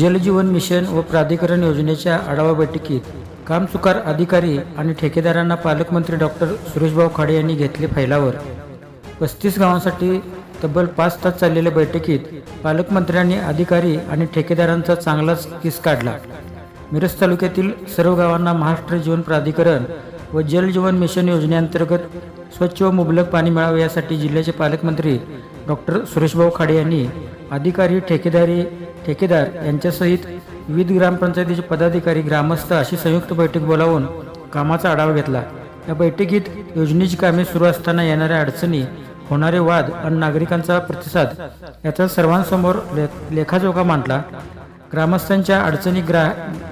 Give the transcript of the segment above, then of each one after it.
जलजीवन mission व प्राधिकरण योजनेच्या आढावा बैठकीत कामचुकार अधिकारी आणि ठेकेदारांना पालकमंत्री डॉक्टर सुरेशभाऊ खाडे यांनी घेतले फैलावर पस्तीस गावांसाठी तब्बल पाच तास चाललेल्या बैठकीत पालकमंत्र्यांनी अधिकारी आणि ठेकेदारांचा चांगलाच किस काढला. मिरज तालुक्यातील सर्व गावांना महाराष्ट्र जीवन प्राधिकरण व जल जीवन मिशन योजनेअंतर्गत स्वच्छ व मुबलक पाणी मिळावे यासाठी जिल्ह्याचे पालकमंत्री डॉक्टर सुरेशभाऊ खाडे यांनी अधिकारी ठेकेदारी ठेकेदार यांच्यासहित विविध ग्रामपंचायतीचे पदाधिकारी ग्रामस्थ अशी संयुक्त बैठक बोलावून कामाचा आढावा घेतला. या बैठकीत योजनेची कामे सुरू असताना येणाऱ्या अडचणी होणारे वाद आणि नागरिकांचा प्रतिसाद याचा सर्वांसमोर ले लेखाजोखा मांडला. ग्रामस्थांच्या अडचणी ग्रा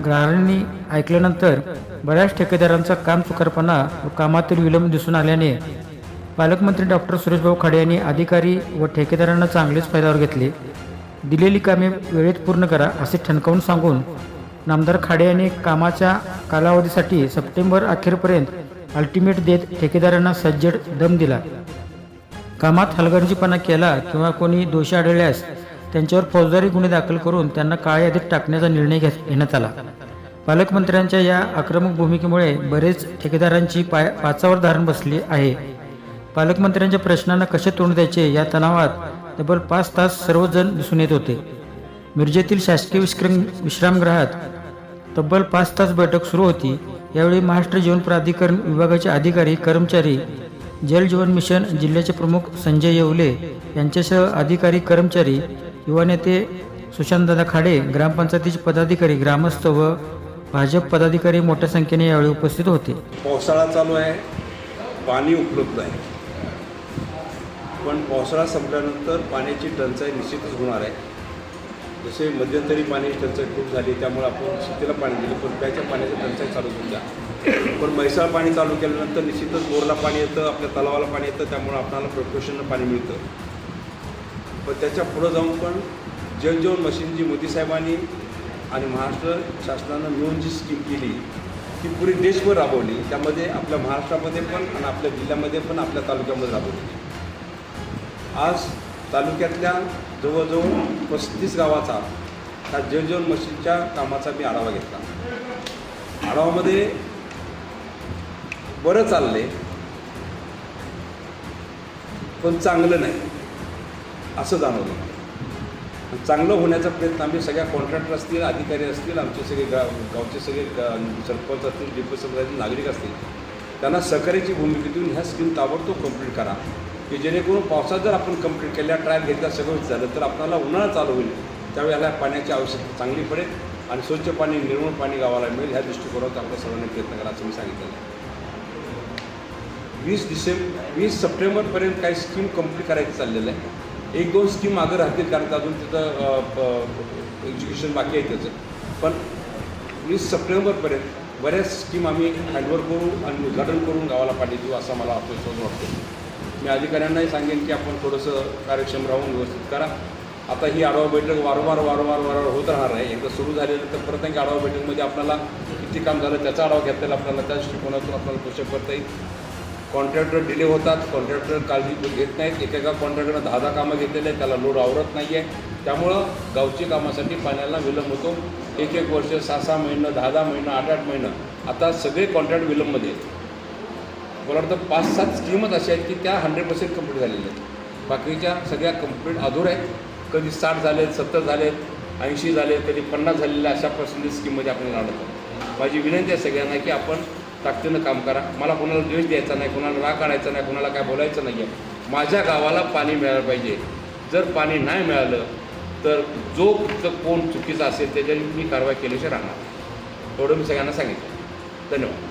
ग्राहकांनी ऐकल्यानंतर बऱ्याच ठेकेदारांचा काम चुकारपणा व कामातील विलंब दिसून आल्याने पालकमंत्री डॉक्टर सुरेशभाऊ खाडे यांनी अधिकारी व ठेकेदारांना चांगलेच फायद्यावर घेतले. दिलेली कामे वेळेत पूर्ण करा असे ठणकावून सांगून नामदार खाडे यांनी कामाच्या कालावधीसाठी सप्टेंबर अखेरपर्यंत अल्टिमेट देत ठेकेदारांना सज्जड दम दिला. कामात हलगर्जीपणा केला किंवा कोणी दोषी आढळल्यास त्यांच्यावर फौजदारी गुन्हे दाखल करून त्यांना काळ्या यादीत टाकण्याचा निर्णय घेत घेण्यात आला. पालकमंत्र्यांच्या या आक्रमक भूमिकेमुळे बरेच ठेकेदारांची पाय पाचावर धारण बसली आहे. पालकमंत्र्यांच्या प्रश्नांना कसे तोंड द्यायचे या तणावात तब्बल पाच तास सर्वजण दिसून येत होते. मिरजेतील शासकीय विश्रम विश्रामगृहात तब्बल पाच तास बैठक सुरू होती. यावेळी महाराष्ट्र जीवन प्राधिकरण विभागाचे अधिकारी कर्मचारी जल जीवन मिशन जिल्ह्याचे प्रमुख संजय येवले यांच्यासह अधिकारी कर्मचारी युवा नेते सुशांतदादा खाडे ग्रामपंचायतीचे पदाधिकारी ग्रामस्थ व भाजप पदाधिकारी मोठ्या संख्येने यावेळी उपस्थित होते. पावसाळा चालू आहे. पाणी उपलब्ध आहे. पण पावसाळा संपल्यानंतर पाण्याची टंचाई निश्चितच होणार आहे. जसे मध्यंतरी पाणी टंचाई खूप झाली त्यामुळे आपण शेतीला पाणी दिलं पण त्याच्या पाण्याची टंचाई चालू होत्या पण म्हैसाळ पाणी चालू केल्यानंतर निश्चितच बोरला पाणी येतं आपल्या तलावाला पाणी येतं त्यामुळे आपल्याला प्रोपोशननं पाणी मिळतं. पण त्याच्या पुढं जाऊन पण जलजीवन मशीन जी मोदी साहेबांनी आणि महाराष्ट्र शासनानं मिळून जी स्कीम केली ती पुरी देशभर राबवली. त्यामध्ये आपल्या महाराष्ट्रामध्ये पण आणि आपल्या जिल्ह्यामध्ये पण आपल्या तालुक्यामध्ये राबवली. आज तालुक्यातल्या जवळजवळ पस्तीस गावाचा हा जलजीवन मशीनच्या कामाचा मी आढावा घेतला. आढावामध्ये बरं चालले पण चांगलं नाही असं जाणवलं. चांगलं होण्याचा प्रयत्न आम्ही सगळ्या कॉन्ट्रॅक्टर असतील अधिकारी असतील आमचे सगळे गा गावचे सगळे सरपंच असतील डिपो नागरिक असतील त्यांना सहकार्याची भूमिका देऊन ह्या स्कीम ताबडतोब कंप्लीट करा. की जेणेकरून पावसात जर आपण कंप्लीट केल्या ट्रायल घेतल्या सगळं झालं तर आपल्याला उन्हाळा चालू होईल. त्यावेळी पाण्याची आवश्यकता चांगली पडेल आणि स्वच्छ पाणी निर्मळ पाणी गावाला मिळेल. ह्या दृष्टिकोनात आपल्या सर्वांनी प्रयत्न करा असं मी सांगितलेलं आहे. वीस डिसेंबर वीस सप्टेंबरपर्यंत काही स्कीम कंप्लीट करायचं चाललेलं आहे. एक दोन स्कीम मागं राहतील कारण अजून तिथं एज्युकेशन बाकी आहे त्याचं. पण वीस सप्टेंबरपर्यंत बऱ्याच स्कीम आम्ही हँडवर करू आणि उद्घाटन करून गावाला पाणी देऊ असा मला आत्मविश्वास वाटतो. मी अधिकाऱ्यांनाही सांगेन की आपण थोडंसं कार्यक्षम राहून व्यवस्थित करा. आता ही आढावा बैठक वारंवार वारंवार वारंवार होत राहणार आहे. एकदा सुरू झालेलं तर परत एक आढावा बैठकमध्ये आपल्याला किती काम झालं त्याचा आढावा घेता येईल. आपल्याला त्या दृष्टिकोनातून आपल्याला पोषक करता येईल. कॉन्ट्रॅक्टर डिले होतात. कॉन्ट्रॅक्टर काळजी घेत नाहीत. एकेका कॉन्ट्रॅक्टरनं दहा दहा कामं घेतलेले आहेत. त्याला लोड आवरत नाही आहे त्यामुळं गावची कामासाठी पाण्याला विलंब होतो. एक एक वर्ष सहा सहा महिनं दहा दहा महिनं आठ आठ महिनं. आता सगळे कॉन्ट्रॅक्ट विलंबमध्ये आहेत. मला वाटतं पाच सात स्कीमच अशा आहेत की त्या हंड्रेड पर्सेंट कंप्लीट झालेल्या आहेत. बाकीच्या सगळ्या कंप्लीट अधूर आहेत. कधी साठ झालेत सत्तर झालेत ऐंशी झाले कधी पन्नास झालेल्या अशा पर्सेंटेज स्कीममध्ये आपण आढळतो माझी विनंती आहे सगळ्यांना की आपण ताकदीनं काम करा. मला कोणाला द्वेष द्यायचा नाही कोणाला राग काढायचा नाही कोणाला काय बोलायचं नाही आहे माझ्या गावाला पाणी मिळालं पाहिजे. जर पाणी नाही मिळालं तर जो कोण चुकीचा असेल त्याच्यावर मी कारवाई केल्याशिवाय राहणार. एवढं मी सगळ्यांना सांगितलं. धन्यवाद.